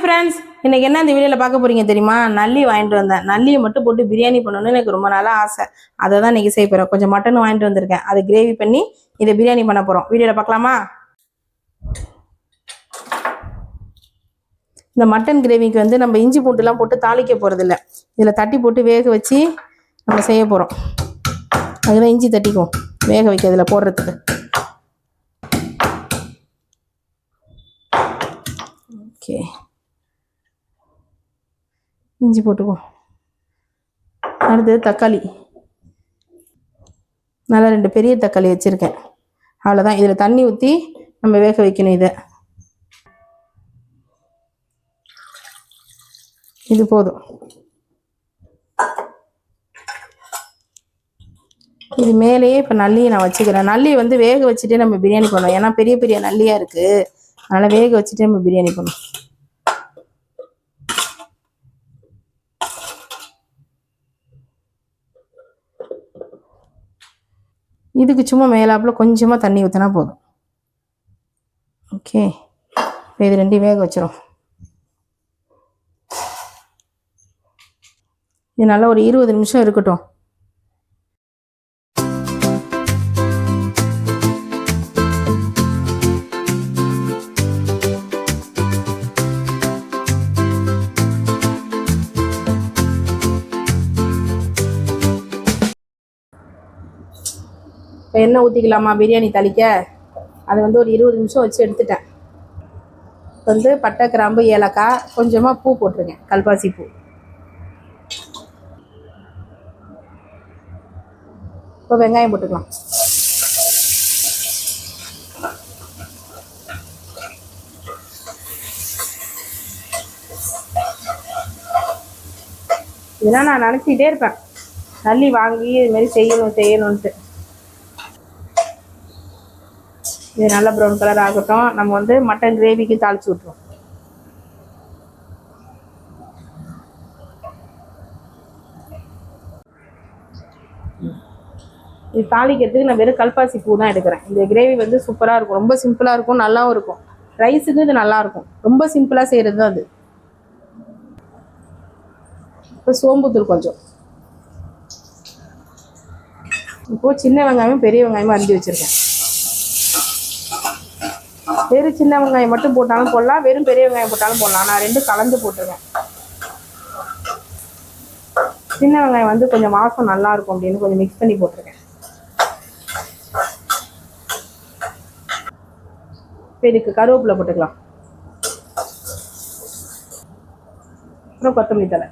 Hi friends இன்னைக்கு என்ன இந்த வீடியோவில் பார்க்க போறீங்க தெரியுமா? நல்லி வாங்கிட்டு வந்தேன். நல்லியை மட்டும் போட்டு பிரியாணி பண்ணணும்னு எனக்கு ரொம்ப நாளாக ஆசை. அதை தான் இன்னைக்கு செய்ய போகிறோம் கொஞ்சம் மட்டன் வாங்கிட்டு வந்திருக்கேன். அதை கிரேவி பண்ணி இதை பிரியாணி பண்ண போகிறோம் வீடியோவில் பார்க்கலாமா? இந்த மட்டன் கிரேவிக்கு வந்து நம்ம இஞ்சி பூண்டுலாம் போட்டு தாளிக்க போகிறதில்ல இதில் தட்டி போட்டு வேக வச்சு நம்ம செய்ய போகிறோம் அதுதான் இஞ்சி தட்டிக்குவோம். வேக வைக்க இதில் போடுறதுக்கு. ஓகே இஞ்சி போட்டுக்குவோம் அடுத்தது தக்காளி. நல்லா ரெண்டு பெரிய தக்காளி வச்சுருக்கேன். அவ்வளோதான் இதில் தண்ணி ஊற்றி நம்ம வேக வைக்கணும் இதை. இது போதும். இது மேலேயே இப்போ நல்லியை நான் வச்சுக்கிறேன். நல்லியை வந்து வேக வச்சுட்டே நம்ம பிரியாணி பண்ணுவோம் ஏன்னா பெரிய பெரிய நல்லியாக இருக்குது அதனால் வேக வச்சுட்டே நம்ம பிரியாணி பண்ணுவோம் இதுக்கு சும்மா மேலாப்பில் கொஞ்சமாக தண்ணி ஊற்றினா போதும். ஓகே இப்போ இது ரெண்டையும் வேக வச்சிடும் இது நல்லா ஒரு இருபது நிமிஷம் இருக்கட்டும். எண்ணெய் ஊற்றிக்கலாமா பிரியாணி தளிக்க? அதை வந்து ஒரு இருபது நிமிஷம் வச்சு எடுத்துட்டேன். வந்து பட்டை கிராம்பு ஏலக்காய் கொஞ்சமாக பூ போட்டிருக்கேன். கல்பாசி பூ. இப்போ வெங்காயம் போட்டுக்கலாம். இதெல்லாம் நான் நினச்சிக்கிட்டே இருப்பேன். நல்லி வாங்கி இது மாதிரி செய்யணும் செய்யணுன்ட்டு இது நல்லா ப்ரௌன் கலர் ஆகட்டும். நம்ம வந்து மட்டன் கிரேவிக்கு தாளிச்சு விட்ருவோம் இது தாளிக்கிறதுக்கு நான் வெறும் கல்பாசி பூ தான் எடுக்கிறேன். இந்த கிரேவி வந்து சூப்பராக இருக்கும். ரொம்ப சிம்பிளாக இருக்கும் நல்லாவும் இருக்கும். ரைஸுக்கு இது நல்லாயிருக்கும் ரொம்ப சிம்பிளாக செய்கிறது தான் அது. இப்போ சோம்புத்தூள் கொஞ்சம். இப்போது சின்ன வெங்காயமும் பெரிய வெங்காயமும் அரிஞ்சு வச்சுருக்கேன். வெறும் சின்ன வெங்காயம் மட்டும் போட்டாலும் போடலாம் வெறும் பெரிய வெங்காயம் போட்டாலும் போடலாம். நான் ரெண்டும் கலந்து போட்டிருக்கேன் சின்ன வெங்காயம் வந்து கொஞ்சம் வாசம் நல்லா இருக்கும் அப்படின்னு கொஞ்சம் மிக்ஸ் பண்ணி போட்டிருக்கேன். இப்போ இதுக்கு கருவேப்பிலை போட்டுக்கலாம். அப்புறம் கொத்தமல்லி தலை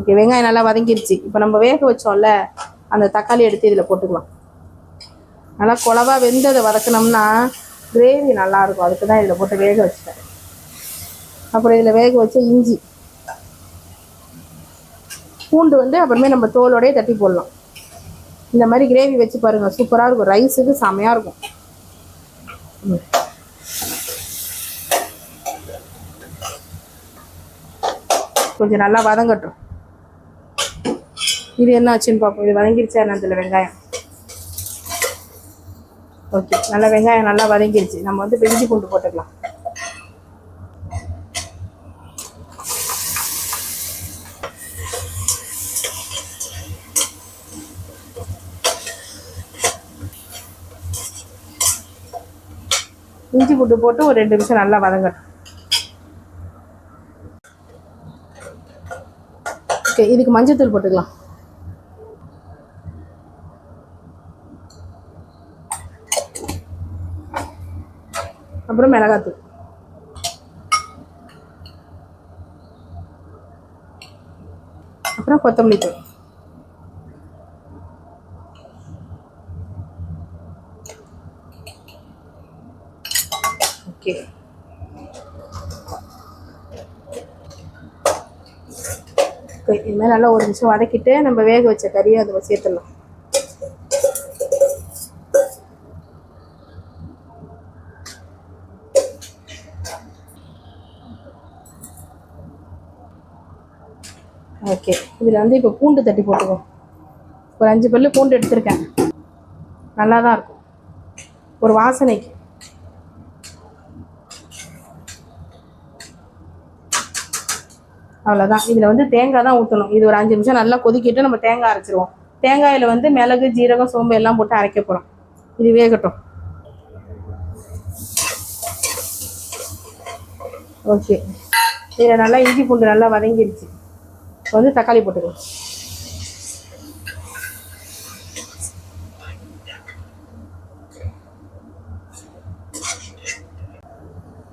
ஓகே வெங்காயம் நல்லா வதங்கிருச்சு. இப்போ நம்ம வேக வச்சோம்ல அந்த தக்காளி எடுத்து இதில் போட்டுக்கலாம். நல்லா குழவா வெந்ததை வதக்கினோம்னா கிரேவி நல்லாயிருக்கும் அதுக்கு தான் இதில் போட்டு வேக வச்சுட்டேன். அப்புறம் இதில் வேக வச்ச இஞ்சி. பூண்டு வந்து அப்புறமே நம்ம தோலோடையே தட்டி போடலாம். இந்த மாதிரி கிரேவி வச்சு பாருங்கள் சூப்பராக இருக்கும். ரைஸுக்கு செமையாக இருக்கும். ம். கொஞ்சம் நல்லா வதங்கட்டும். இது என்ன ஆச்சுன்னு பார்ப்போம். இது வதங்கிருச்சா என்ன இதில் வெங்காயம். ஓகே நல்லா வெங்காயம் நல்லா வதங்கிருச்சு. நம்ம வந்து பெஞ்சு பூண்டு போட்டுக்கலாம். இஞ்சி பூண்டு போட்டு ஒரு ரெண்டு நிமிஷம் நல்லா வதங்கட்டும். ஓகே இதுக்கு மஞ்சள் தூள் போட்டுக்கலாம். அப்புறம் மிளகாத்தூள். அப்புறம் கொத்தமல்லி தூள். ஓகே. ஓகே இது மாதிரி நல்லா ஒரு நிமிஷம் வதக்கிட்டு நம்ம வேக வச்ச கறியை அதில் சேர்த்துடலாம் ஓகே இதில் வந்து இப்போ பூண்டு தட்டி போட்டுக்கோ. ஒரு அஞ்சு பல்லு பூண்டு எடுத்திருக்கேன். நல்லா தான் இருக்கும். ஒரு வாசனைக்கு. அவ்வளோதான் இதில் வந்து தேங்காய் தான் ஊற்றணும் இது ஒரு அஞ்சு நிமிஷம் நல்லா கொதிக்கிட்டு நம்ம தேங்காய் அரைச்சிருவோம். தேங்காயில் வந்து மிளகு ஜீரகம் சோம்பு எல்லாம் போட்டு அரைக்க போகிறோம் இது வேகட்டும். ஓகே. இதில் நல்லா இஞ்சி பூண்டு நல்லா வதங்கிருச்சு. இப்போ வந்து தக்காளி போட்டுக்கலாம்.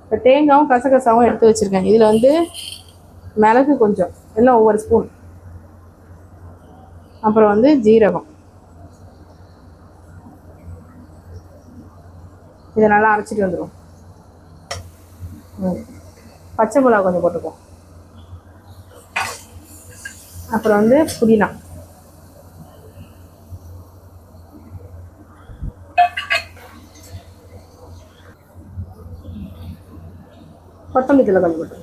இப்போ தேங்காயும் கசகசாவும் எடுத்து வச்சுருக்கேன். இதில் வந்து மிளகு கொஞ்சம் எல்லாம் ஒவ்வொரு ஸ்பூன் அப்புறம் வந்து ஜீரகம். இதை நல்லா அரைச்சிட்டு வந்துடும் பச்சை மிளகா கொஞ்சம் போட்டுக்குவோம். அப்புறம் வந்து புதினா. கொத்தமல்லி தலை கொஞ்சம் போட்டு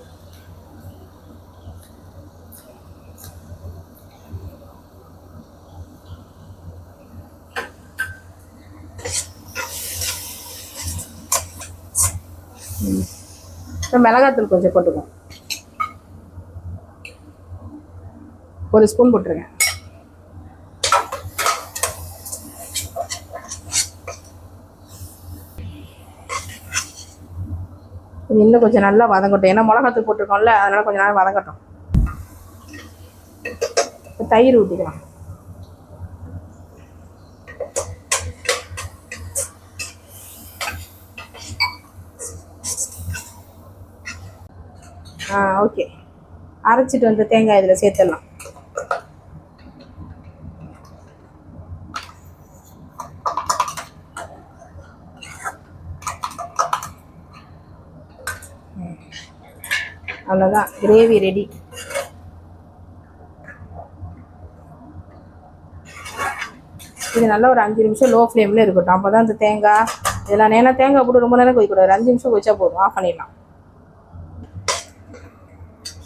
மிளகாத்தூள் கொஞ்சம் போட்டுக்குவோம் ஒரு ஸ்பூன் போட்டுருங்க. இது இன்னும் கொஞ்சம் நல்லா வதங்கட்டும். ஏன்னா மிளகாத்தூள் போட்டிருக்கோம்ல அதனால் கொஞ்சம் நேரம் வதங்கட்டும். தயிர் ஊற்றிக்கலாம் ஆ ஓகே. அரைச்சிட்டு வந்து தேங்காய் இதில் சேர்த்துடலாம். அவ்வளோதான் கிரேவி ரெடி இது நல்லா ஒரு அஞ்சு நிமிஷம் லோ ஃப்ளேமில் இருக்கட்டும். அப்போ தான் இந்த தேங்காய் இதெல்லாம் ஏன்னா தேங்காய் போட்டு ரொம்ப நேரம் கொதிக்கூடாது அஞ்சு நிமிஷம் கொச்சா போதும். ஆஃப் பண்ணிடலாம்.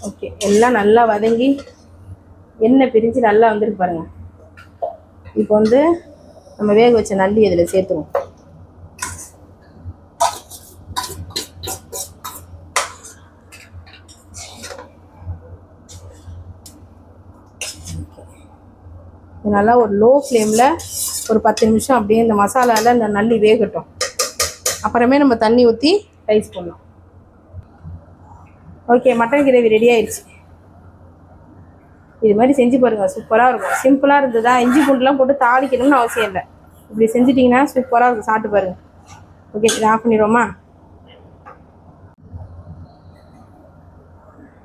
ஓகே எல்லாம் நல்லா வதங்கி எண்ணெய் பிரிஞ்சு நல்லா வந்துருக்கு பாருங்கள் இப்போ வந்து நம்ம வேக வச்ச நல்லி இதில் சேர்த்துருவோம். நல்லா ஒரு லோ ஃப்ளேமில் ஒரு பத்து நிமிஷம் அப்படியே இந்த மசாலாவில் இந்த நல்லி வேகட்டும். அப்புறமே நம்ம தண்ணி ஊற்றி ரைஸ் பண்ணலாம் ஓகே மட்டன் கிரேவி ரெடி ஆயிடுச்சு. இது மாதிரி செஞ்சு பாருங்க சூப்பராக இருக்கும். சிம்பிளாக இருந்ததா இஞ்சி பூண்டுலாம் போட்டு தாளிக்கணும்னு அவசியம் இல்லை. இப்படி செஞ்சிட்டிங்கன்னா சூப்பராக இருக்கும் சாப்பிட்டு பாருங்கள் ஓகே இதை ஆஃப் பண்ணிடுவோமா?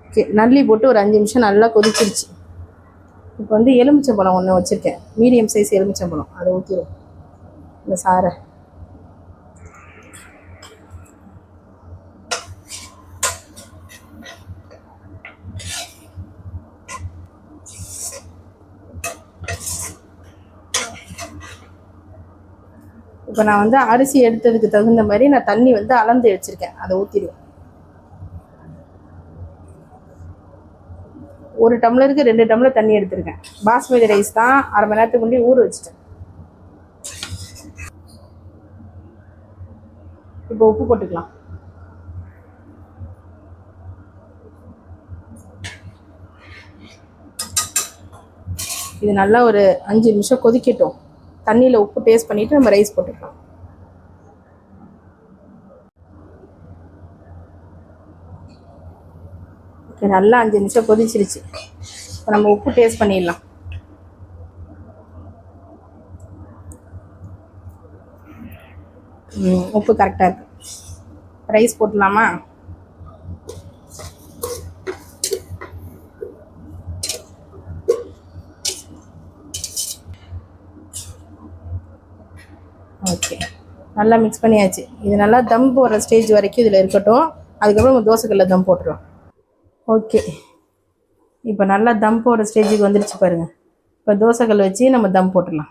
ஓகே நல்லி போட்டு ஒரு அஞ்சு நிமிஷம் நல்லா கொதிச்சிருச்சு. இப்போ வந்து எலுமிச்சம்பழம் ஒன்று வச்சுருக்கேன். மீடியம் சைஸ் எலுமிச்சம்பழம். அதை ஊற்றிடும் இந்த சாரை இப்போ நான் வந்து அரிசி எடுத்ததுக்கு தகுந்த மாதிரி நான் தண்ணி வந்து அளந்து வச்சுருக்கேன். அதை ஊற்றிடுவேன் ஒரு டம்ளருக்கு ரெண்டு டம்ளர் தண்ணி எடுத்திருக்கேன். பாஸ்மதி ரைஸ் தான் அரை மணி நேரத்துக்கு முன்னாடி ஊற வச்சுட்டேன். இப்போ உப்பு போட்டுக்கலாம். இது நல்லா ஒரு அஞ்சு நிமிஷம் கொதிக்கட்டும். தண்ணியில் உப்பு டேஸ்ட் பண்ணிவிட்டு நம்ம ரைஸ் போட்டுக்கலாம். ஓகே நல்லா அஞ்சு நிமிஷம் கொதிச்சிருச்சு. இப்போ நம்ம உப்பு டேஸ்ட் பண்ணிடலாம். உப்பு கரெக்டாக இருக்கு. ரைஸ் போட்டுடலாமா? ஓகே நல்லா மிக்ஸ் பண்ணியாச்சு. இது நல்லா தம் போடுற ஸ்டேஜ் வரைக்கும் இதில் இருக்கட்டும். அதுக்கப்புறம் நம்ம தோசைக்கல்ல தம் போட்டுருவோம் ஓகே. இப்போ நல்லா தம் போடுற ஸ்டேஜுக்கு வந்துருச்சு பாருங்கள் இப்போ தோசைக்கல் வச்சு நம்ம தம் போட்டுடலாம்.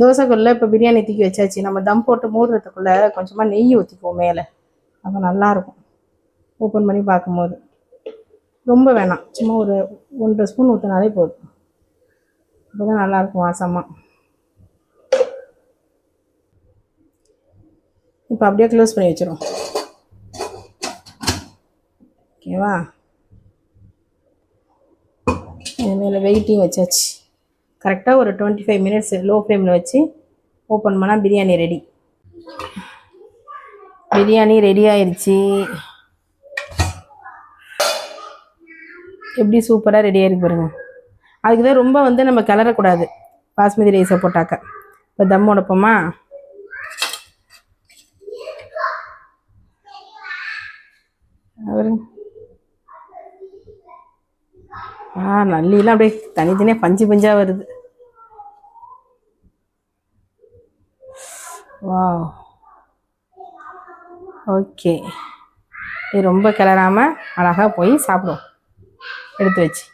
தோசைக்கல்ல இப்போ பிரியாணி தூக்கி வச்சாச்சு. நம்ம தம் போட்டு மூடுறதுக்குள்ளே கொஞ்சமாக நெய் ஊற்றிக்குவோம் மேலே. அப்போ நல்லாயிருக்கும் ஓப்பன் பண்ணி பார்க்கும்போது. ரொம்ப வேணாம். சும்மா ஒரு ஒன்றரை ஸ்பூன் ஊற்றினாலே போதும். அப்போ தான் நல்லாயிருக்கும் வாசமாக இப்போ அப்படியே க்ளோஸ் பண்ணி வச்சிடும் ஓகேவா? இது மேலே வெயிட்டிங் வச்சாச்சு. கரெக்டாக ஒரு டுவெண்ட்டி ஃபைவ் மினிட்ஸ் லோ ஃப்ளேமில் வச்சு ஓப்பன் பண்ணால் பிரியாணி ரெடி பிரியாணி ரெடி ஆயிடுச்சு எப்படி சூப்பராக ரெடி ஆகிருக்கு பாருங்கள் அதுக்கு தான் ரொம்ப வந்து நம்ம கிளறக்கூடாது. பாஸ்மதி ரைஸை போட்டாக்க. இப்போ தம் உடப்போமா? அவரு ஆ நல்லிலாம் அப்படியே தனித்தனியாக பஞ்சு பஞ்சாக வருது. வா ஓகே. இது ரொம்ப கிளறாமல் அழகாக போய் சாப்பிடுவோம். எடுத்து வச்சு.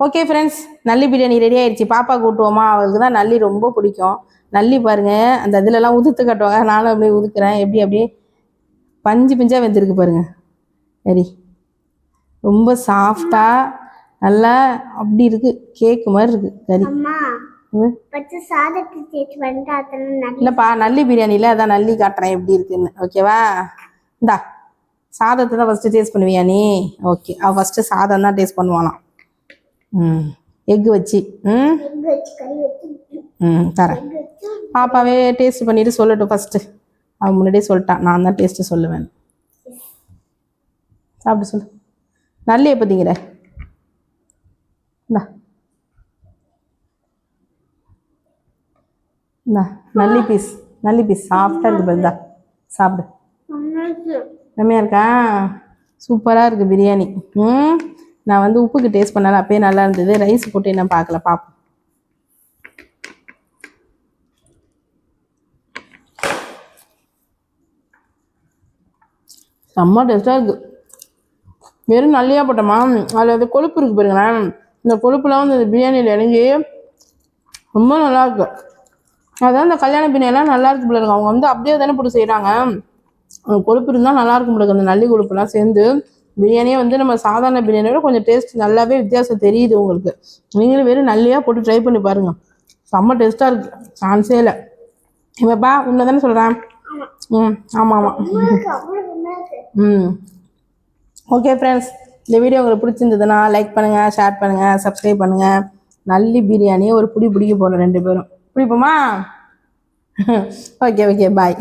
Okay friends Nalli biryani ready ஆயிடுச்சு. பாப்பா கூட்டுவோமா? அவளுக்கு தான் நல்லி ரொம்ப பிடிக்கும். நல்லி பாருங்கள் அந்த இதுலலாம் உதுத்து கட்டுவாங்க. நானும் அப்படியே உதுக்குறேன். எப்படி அப்படியே பஞ்சு பஞ்சாக வெந்திருக்கு பாருங்கள் சரி. ரொம்ப சாஃப்டாக நல்லா அப்படி இருக்கு. கேக்கு மாதிரி இருக்கு கறி. இல்லைப்பா நல்லி பிரியாணியில் அதான் நல்லி காட்டுறேன் எப்படி இருக்குன்னு. ஓகேவா இந்தா சாதத்தை தான் ஃபஸ்ட்டு டேஸ்ட் பண்ணுவியா நீ? ஓகே அவள் ஃபஸ்ட்டு சாதம் தான் டேஸ்ட் பண்ணுவானாம் ம் எக்கு வச்சு. ம்? ம் தரேன். பாப்பாவே டேஸ்ட் பண்ணிட்டு சொல்லட்டும் ஃபஸ்ட்டு அவன் முன்னாடியே சொல்லிட்டான் நான் தான் டேஸ்ட்டு சொல்லுவேன் சாப்பிட்டு சொல்லு. நல்லி திங்கிற இந்தா. இந்தா நல்லி பீஸ் நல்லி பீஸ். சாஃப்டாக இருக்குது பாரு, இந்தா. சாப்பிடு. செம்மையாக இருக்கா? சூப்பராக இருக்குது பிரியாணி. ம் நான் வந்து உப்புக்கு டேஸ்ட் பண்ணல அப்பயே நல்லா இருந்தது. ரைஸ் போட்டு என்ன பார்க்கல பார்ப்போம் செம்ம டேஸ்ட்டாக இருக்குது வெறும் நல்லியாக போட்டோமா அதில் அது கொழுப்பு இருக்குது பாருங்களேன் இந்த கொழுப்புலாம் வந்து இந்த பிரியாணியில் இறங்கி ரொம்ப நல்லா இருக்கு. அதான் இந்த கல்யாண பிரியாணிலாம் நல்லா இருக்கு இருக்கு. அவங்க வந்து அப்படியே தானே போட்டு செய்கிறாங்க கொழுப்பு இருந்தால் நல்லா இருக்கும் போல இருக்கு. அந்த நல்லி கொழுப்புலாம் சேர்ந்து பிரியாணியே வந்து நம்ம சாதாரண பிரியாணியை விட கொஞ்சம் டேஸ்ட் நல்லாவே வித்தியாசம் தெரியுது உங்களுக்கு. நீங்களும் வெறும் நல்லியாக போட்டு ட்ரை பண்ணி பாருங்க. செம்ம டேஸ்ட்டாக இருக்கு. சான்ஸே இல்லை. இவப்பா உன்னை தானே சொல்கிறேன் ம் ஆமாம் ஆமாம் ம். ஓகே ஃப்ரெண்ட்ஸ் இந்த வீடியோ உங்களுக்கு பிடிச்சிருந்ததுன்னா லைக் பண்ணுங்கள் ஷேர் பண்ணுங்கள் சப்ஸ்கிரைப் பண்ணுங்கள் நல்லி பிரியாணியை ஒரு பிடி பிடிக்க போகிறோம் ரெண்டு பேரும். பிடிப்போமா? Okay okay bye